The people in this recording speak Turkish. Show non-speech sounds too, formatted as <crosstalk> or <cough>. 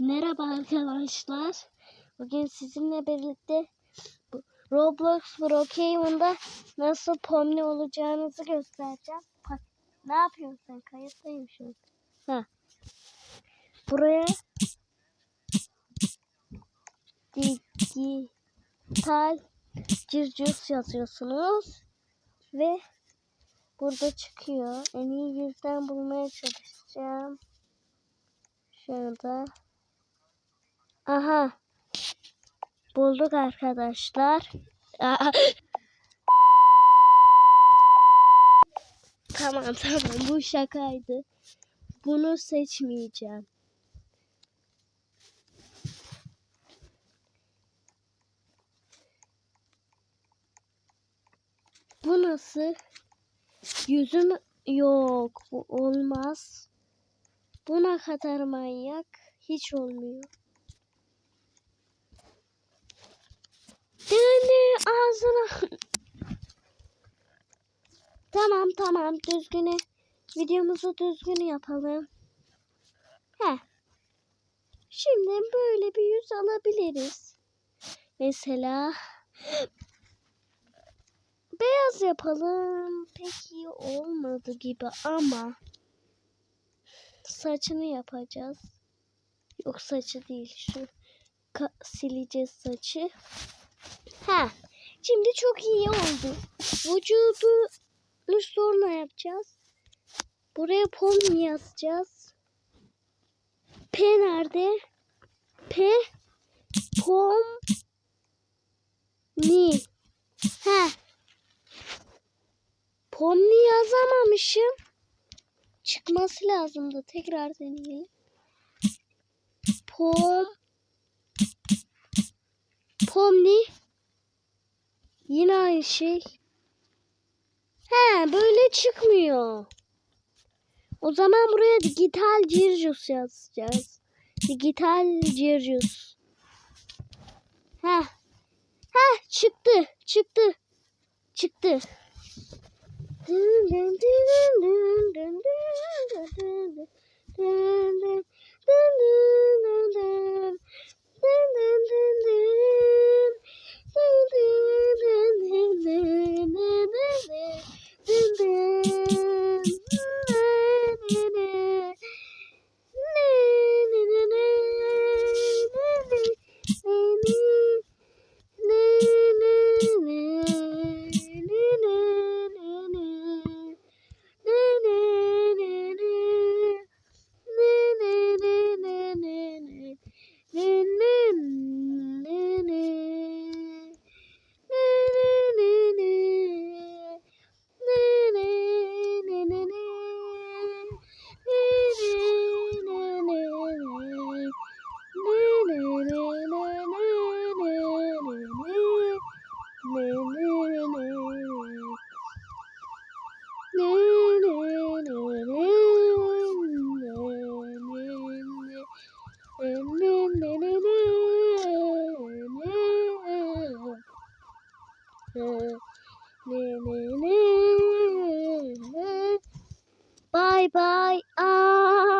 Merhaba arkadaşlar. Bugün sizinle birlikte Roblox Brookhaven'da nasıl pomni olacağınızı göstereceğim. Bak, ne yapıyorsun sen? Kayıttayım şu an. Ha. Buraya dijital circus yazıyorsunuz ve burada çıkıyor. En iyi yüzden bulmaya çalışacağım. Şurada. Aha. Bulduk arkadaşlar. <laughs> Tamam tamam bu şakaydı. Bunu seçmeyeceğim. Bu nasıl? Yüzüm yok. Bu olmaz. Buna kadar manyak hiç olmuyor. Ağzına. tamam tamam düzgünü videomuzu düzgün yapalım. He. Şimdi böyle bir yüz alabiliriz. Mesela beyaz yapalım. Pek iyi olmadı gibi ama saçını yapacağız. Yok saçı değil şu sileceğiz saçı. Ha. Şimdi çok iyi oldu. Vücudu sonra yapacağız. Buraya pom yazacağız. P nerede? P pom ni. Ha. Pomni yazamamışım. Çıkması lazımdı. Tekrar deneyelim. Pom Pomni Yine aynı şey. He böyle çıkmıyor. O zaman buraya digital Cirjus yazacağız. Digital Cirjus. Heh. Heh çıktı. Çıktı. Çıktı. Dın dın dın dın dın dın dın. <laughs> Bye bye. Ah.